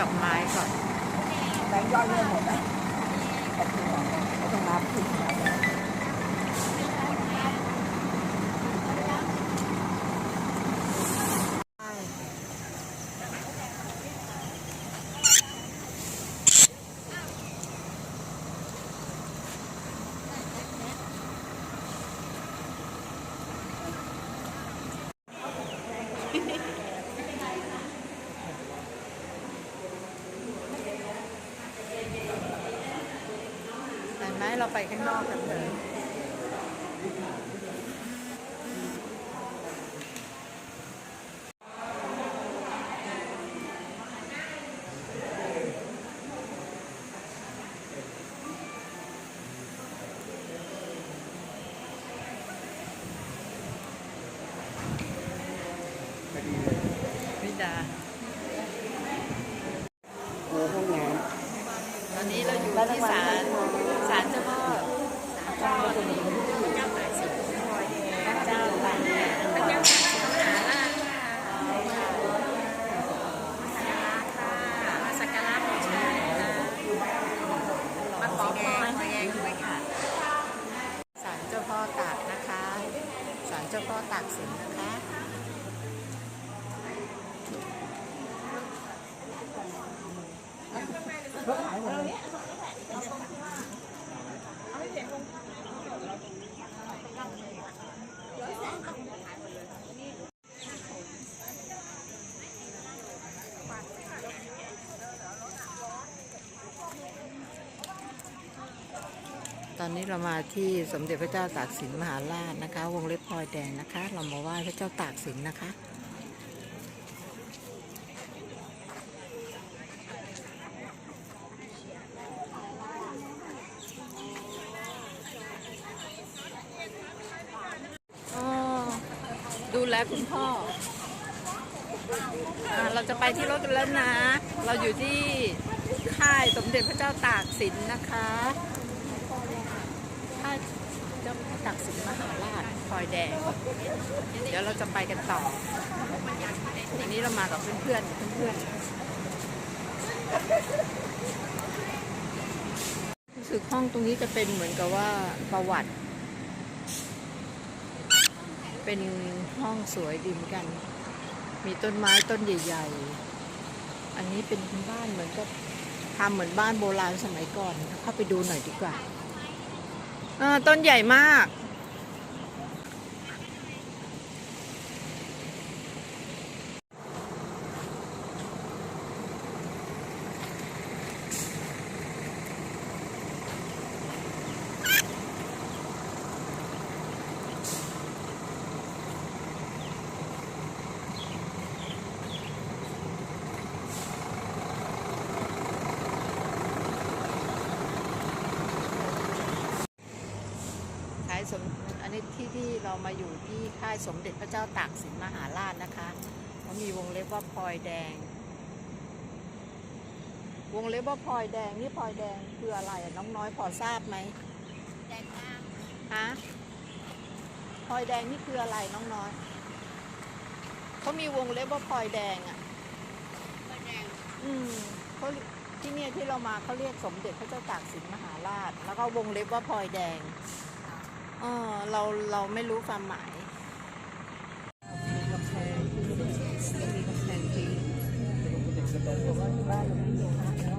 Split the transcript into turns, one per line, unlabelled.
ดอกไม้ก่อน
แบงค์ย่อยเนี่ยหมดนะไม่ต้องนับผิดนะ
เห็น ไหมเราไปข้างนอกกันเลยพี่ดา
เออห้องน้
ตอนนี้เราอยู่ที่ศาลศาลเจ้าพ่อศาลเจ้าพ่อตรงนี้เจ้าป่าสิงห์เจ้าป่าเจ้าป่าสิงห์มหาราชค่ะมาสักการะบูชาค่ะมาขอพรแดงด้วยค่ะศาลเจ้าพ่อตากนะคะศาลเจ้าพ่อตากสินนะคะต อนนี้เรามาที่สมเด็จพระเจ้าตากสินมหาราชนะคะ วงเล็บพลอยแดงนะคะ เรามาไหว้พระเจ้าตากสินนะคะอ๋อดูแลคุณพ่ออเราจะไปที่รถกันแล้วนะ เราอยู่ที่ค่ายสมเด็จพระเจ้าตากสินนะคะ ตากสินมหาราชพลอยแดง เดี๋ยวเราจะไปกันต่อวันนี้เรามากับเพื่อนๆเพื่อนๆรู้สึกห้องตรงนี้จะเป็นเหมือนกับว่าประวัติ เป็นห้องสวยดีเหมือนกัน มีต้นไม้ต้นใหญ่ ๆ อันนี้เป็นบ้านเหมือนกับทำเหมือนบ้านโบราณสมัยก่อน เข้าไปดูหน่อยดีกว่า ต้นใหญ่มาก สมอันนี้ที่ที่เรามาอยู่ที่ค่ายสมเด็จพระเจ้าตากสินมหาราชนะคะเขามีวงเล็บว่าพลอยแดง วงเล็บว่าพลอยแดงนี่พลอยแดงคืออะไรอะน้องน้อยพอทราบไหมแดงฮะพลอยแดงนี่คืออะไรน้องน้อยเขามีวงเล็บว่าพลอยแดงอะอืมเขาที่เนี่ยที่เรามาเขาเรียกสมเด็จพระเจ้าตากสินมหาราช แล้วก็วงเล็บว่าพลอยแดงเออเราเราไม่รู้ความหมายำ
มี